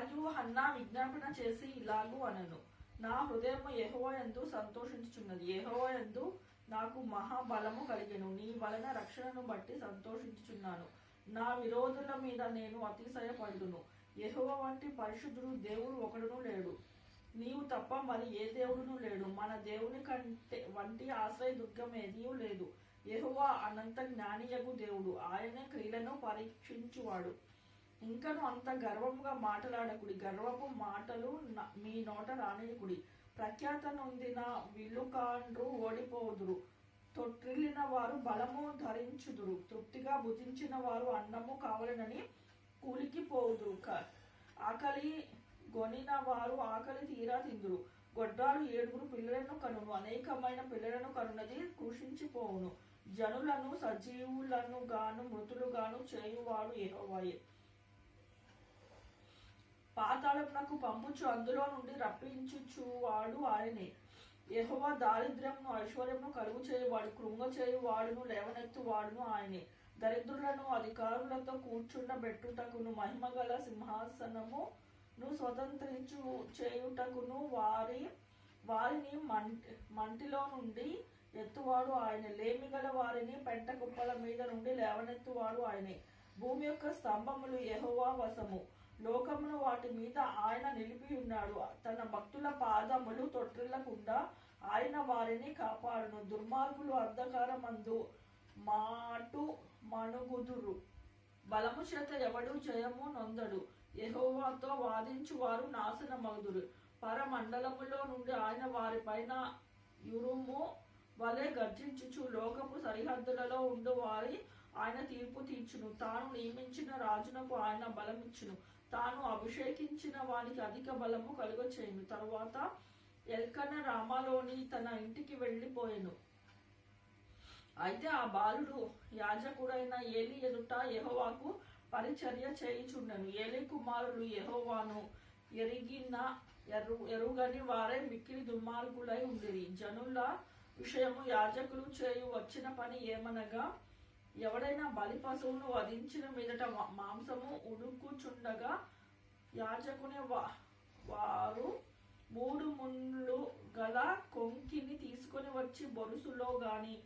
మరియు హన్నా విజ్ఞాపన చేసి ఇలాగు అనను. నా హృదయం యెహోవా యందు సంతోషించుచున్నది. యెహోవా యందు నాకు మహాబలము కలిగెను. నీ వలన రక్షణను బట్టి సంతోషించుచున్నాను. నా విరోధుల మీద నేను అతిశయపడుదును. యెహోవా వంటి పరిశుద్ధుడు దేవుడు ఒకడును లేడు. నీవు తప్ప మరి ఏ దేవుడును లేడు. మన దేవుని కంటే వంటి ఆశ్రయ దుర్గం ఏదీ లేదు. యెహోవా అనంత జ్ఞానియగు దేవుడు. ఆయనే క్రియలను పరీక్షించువాడు. ఇంకను అంత గర్వముగా మాటలాడకుడి. గర్వపు మాటలు మీ నోట రానియకుడి. ప్రఖ్యాత నొందిన విలుకాండ్రు ఓడిపోదురు. తొట్టిల్లిన వారు బలము ధరించుదురు. తృప్తిగా భుజించిన వారు అన్నము కావాలనని కూలికి పోదురు ఆకలి గొనిన వారు ఆకలి తీరా తిందురు. గొడ్రాలు ఏడుగురు పిల్లలను కనును అనేకమైన పిల్లలను కనున్నది కృషించిపోవును. జనులను సజీవులను గాను మృతులు గాను చేయువాడు యెహోవాయే పాతాళమునకు పంపుచు అందులో నుండి రప్పించుచు వాడు ఆయనే యహోవా దారిద్ర్యంను ఐశ్వర్యమును కలుగు చేయువాడు కృంగ చేయువాడును లేవనెత్తు వాడును ఆయనే. దరిద్రులను అధికారులతో కూర్చుండబెట్టుటకును మహిమగల సింహాసనమును స్వతంత్రించు చేయుటకును వారి వారిని మంటి మంటిలో నుండి ఎత్తువాడు ఆయన. లేమిగల వారిని పెంట కుప్పల మీద నుండి లేవనెత్తువాడు ఆయనే. భూమి యొక్క స్తంభములు యహోవా వశము. లోకమును వాటి మీద ఆయన నిలిపి ఉన్నాడు. తన భక్తుల పాదములు తొట్టిల్లకుండా ఆయన వారిని కాపాడును. దుర్మార్గులు అంధకారమందు మాటు మణుగుదురు. బలము చేత ఎవడు జయము నొందడు. యెహోవాతో వాదించు వారు నాశనమగుదురు. పరమండలములో నుండి ఆయన వారిపైన యురుము వలె గర్జించుచు లోకపు సరిహద్దులలో ఉండు వారి ఆయన తీర్పు తీర్చును. తాను నియమించిన రాజునకు ఆయన బలమిచ్చును. తాను అభిషేకించిన వానికి అధిక బలము కలుగచేయను. తరువాత ఎల్కన రామాలోని తన ఇంటికి వెళ్ళిపోయాను. అయితే ఆ బాలుడు యాజకుడైన ఏలి ఎదుట యహోవాకు పరిచర్య చేయుచుండెను. ఏలి కుమారులు యహోవాను ఎరిగిన ఎరు ఎరుగని వారే మిక్కిలి దుర్మార్గులై ఉండిరి. జనుల విషయము యాజకులు చేయు వచ్చిన పని ఏమనగా ఎవడైనా బలి పశువును వధించిన మీదట మా- మాంసము ఉడుకుచుండగా యాజకుని వారు మూడు ముళ్ళు గల కొంకిని తీసుకొని వచ్చి బొరుసులో గాని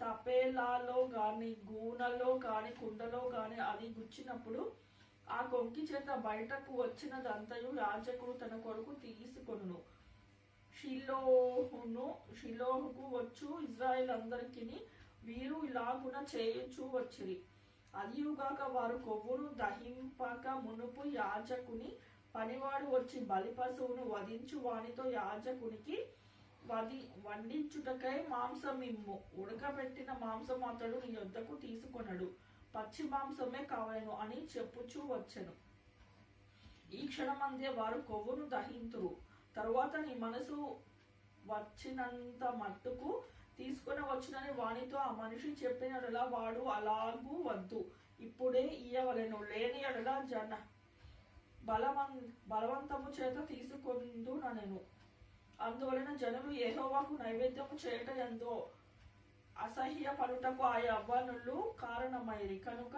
తపేలాలో గాని గూనలో గాని కుండలో గాని అది గుచ్చినప్పుడు ఆ కొంకి చేత బయటకు వచ్చినదంతయు యాజకుడు తన కొడుకు తీసుకొనును. షిలోహును షిలోహుకు వచ్చు ఇజ్రాయెల్ అందరికీ వీరు ఇలాగున చేయొచ్చు వచ్చిరి. అదియుగాక వారు కొవ్వును దహింపక మునుపు యాజకుని పనివాడు వచ్చి బలి పశువును వధించు వానితో యాజకునికి వది వండించుటకై మాంసం ఇమ్ము ఉడకబెట్టిన మాంసం అతడు నీ యొద్దకు తీసుకొనడు. పచ్చి మాంసమే కావలను అని చెప్పుచూ వచ్చెను. ఈ క్షణమందే వారు కొవ్వును దహింతురు. తరువాత నీ మనసు వచ్చినంత మట్టుకు తీసుకుని వచ్చినని వానితో ఆ మనిషి చెప్పినడలా వాడు అలాగూ వద్దు. ఇప్పుడే ఇయ్యవలను లేని ఎడల జన బలవన్ బలవంతము చేత తీసుకుందు నేను అందువలన జనులు ఏహోవాకు నైవేద్యము చేయట ఎందో అసహ్య పలుటకు ఆ యవ్వనులు కారణమైరి. కనుక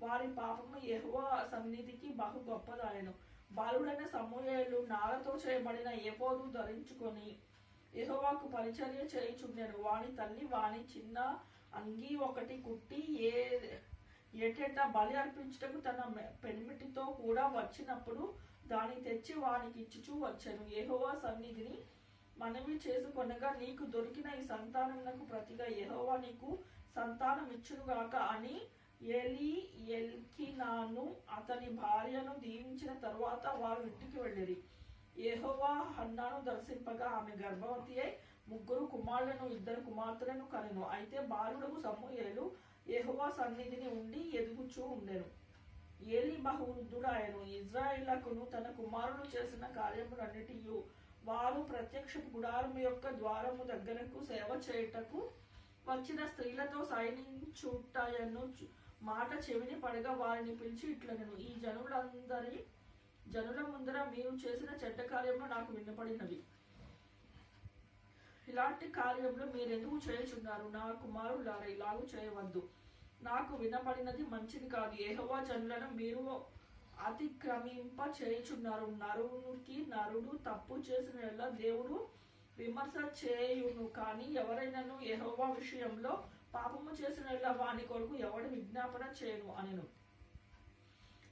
వారి పాపము ఎహోవా సన్నిధికి బహు గొప్పదాయను. బాలుడైన సమూహలు నారతో చేయబడిన ఏపోదు ధరించుకొని యహోవాకు పరిచర్య చేయుచుండెను. వాని తల్లి వాని చిన్న అంగీ ఒకటి కుట్టి ఏ ఏటేటా బలి అర్పించుటకు తన పెనిమిటితో కూడా వచ్చినప్పుడు దాన్ని తెచ్చి వానికి ఇచ్చుచూ వచ్చాను. ఎహోవా సన్నిధిని మనవి చేసుకొనగా నీకు దొరికిన ఈ సంతానమునకు ప్రతిగా ఎహోవా నీకు సంతానం ఇచ్చునుగాక అని ఎలి ఎల్కినాను అతని భార్యను దీవించిన తరువాత వారు ఇంటికి వెళ్ళిరి. యహోవా హన్నాను దర్శింపగా ఆమె గర్భవతి అయి ముగ్గురు కుమారులను ఇద్దరు కుమార్తెలను కనెను. అయితే బాలుడకు సమూయేలు యహోవా సన్నిధిని ఉండి ఎదుగుచూ ఉండెను. ఏలి బహువృద్ధుడాయను. ఇజ్రాయిలకును తన కుమారులు చేసిన కార్యములన్నిటియు వారు ప్రత్యక్ష గుడారము యొక్క ద్వారము దగ్గరకు సేవ చేయుటకు వచ్చిన స్త్రీలతో సైనించుటయను మాట చెవిని పడగా వారిని పిలిచి ఇట్లనను. ఈ జనులందరి జనుల ముందర మీరు చేసిన చెడ్డ కార్యము నాకు వినపడినవి ఇలాంటి కార్యములు మీరెందుకు చేయుచున్నారు? నా కుమారులారా ఇలాగూ చేయవద్దు. నాకు వినపడినది మంచిది కాదు. ఏహోవా జనులను మీరు అతిక్రమింప చేయుచున్నారు. నరునికి నరుడు తప్పు చేసిన దేవుడు విమర్శ చేయును. కానీ ఎవరైనాను యెహోవా విషయంలో పాపము చేసిన వాని కొరకు ఎవడు విజ్ఞాపన చేయను అనెను.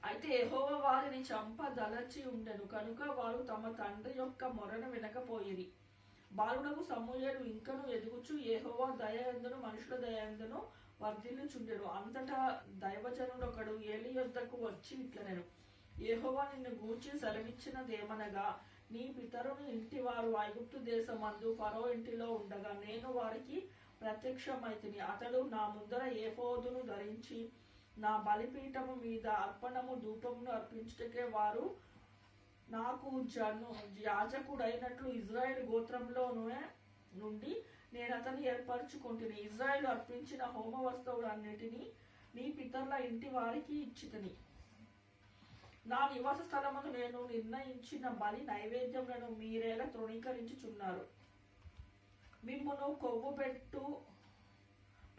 అయితే యెహోవ వారిని చంపదలచి ఉండెను. కనుక వారు తమ తండ్రి యొక్క మొరను వినకపోయిరి. బాలుడకు సమూహలు ఇంకను ఎదుగుచు ఏహోవా దయందును మనుషుల దయందును వర్ధిల్లుచుండెను. అంతటా దైవజనుడు ఒకడు ఏలి యొద్దకు వచ్చి ఇట్లనెను ఏహోవా నిన్ను గూర్చి సెలవిచ్చినదేమనగా నీ పితరుని ఇంటి వారు ఐగుప్తు దేశమందు ఫరో ఇంటిలో ఉండగా నేను వారికి ప్రత్యక్షమైతిని. అతడు నా ముందర ఏఫోదును ధరించి నా బలిపీఠము మీద అర్పణము ధూపమును అర్పించుటకే వారు నాకు జను యాజకుడైనట్లు ఇజ్రాయెల్ గోత్రంలోనే నుండి నేను అతన్ని ఏర్పరచుకుంటుని. ఇజ్రాయెల్ అర్పించిన హోమ వస్తువులన్నిటినీ నీ పితరుల ఇంటి వారికి ఇచ్చితని. నా నివాస స్థలమును నేను నిర్ణయించిన బలి నైవేద్యములను మీరేలా తృణీకరించుచున్నారు. మిమ్మను కొవ్వు పెట్టు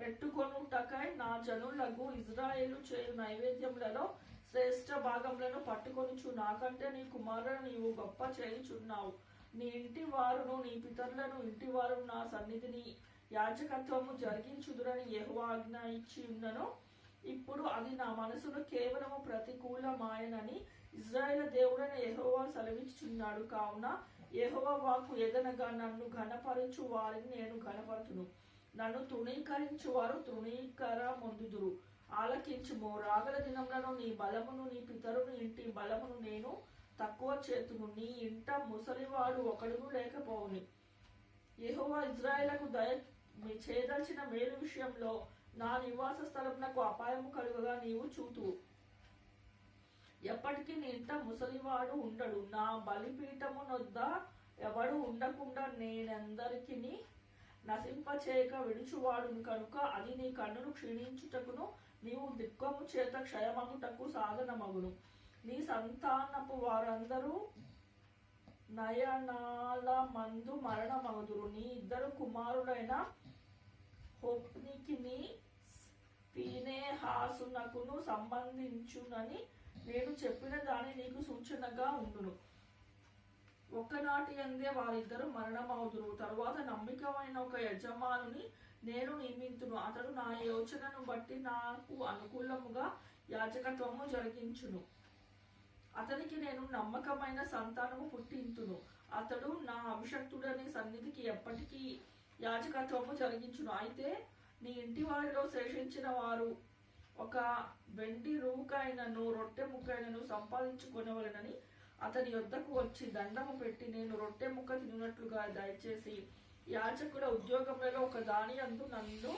పెట్టుకొనుటకై జనులకు ఇజ్రాయేలు చేయు నైవేద్యములలో శ్రేష్ఠ భాగములను పట్టుకొనుచు. నాకంటే నీ కుమారులను నీవు గొప్ప చేయుచున్నావు. నీ ఇంటి వారును నీ పితరులను ఇంటి వారు నా సన్నిధిని యాజకత్వము జరిగించుదురని యెహోవా ఆజ్ఞ ఇచ్చి ఉన్నను. ఇప్పుడు అది నా మనసును కేవలము ప్రతికూలమాయనని ఇజ్రాయేల్ దేవుడైన యహోవా సెలవిచ్చుచున్నాడు. కావున యహోవా వాకు ఎదనగా నన్ను ఘనపరచు వారిని నేను ఘనపరచును. నన్ను తృణీకరించు వారు తృణీకర మొందుదురు ఆలకించుము. రాగల దినములను నీ బలమును నీ పితరుని ఇంటి బలమును నేను తక్కువ చేతును. నీ ఇంట ముసలివాడు ఒకడును లేకపోవుని. ఎహోవా ఇజ్రాయేలకు దయ మీ మేలు విషయంలో నా నివాస స్థలమునకు అపాయము కలుగగా నీవు చూతువు ఎప్పటికీ నీ ఇంట ముసలివాడు ఉండడు. నా బలిపీఠమునొద్ద ఎవడు ఉండకుండా నేనందరికీ నశింపచేయక విడుచువాడును కనుక అది నీ కన్నును క్షీణించుటకును నీవు దిక్కము చేత క్షయమగుటకు సాధనమగును. నీ సంతానపు వారందరూ నయనాల మందు మరణమగుదురు. నీ ఇద్దరు కుమారుడైన హోప్నికి నీ పీనేహాసునకును సంబంధించునని నేను చెప్పిన దాని నీకు సూచనగా ఉండును. ఒక్కనాటి అందే వారిద్దరు మరణమవుదురు. తరువాత నమ్మికమైన ఒక యజమానుని నేను నియమింతును. అతడు నా యోచనను బట్టి నాకు అనుకూలముగా యాచకత్వము జరిగించును. అతనికి నేను నమ్మకమైన సంతానము పుట్టింతును. అతడు నా అభిషక్తుడని సన్నిధికి ఎప్పటికీ యాచకత్వము జరిగించును. అయితే నీ ఇంటి వారిలో శేషించిన వారు ఒక వెండి రూకైనను రొట్టె ముక్కైనను సంపాదించుకొనవలెనని అతని యొద్దకు వచ్చి దండము పెట్టి నేను రొట్టె ముక్క తిన్నట్లుగా దయచేసి యాజకుల ఉద్యోగములలో ఒక దాని అందు నన్ను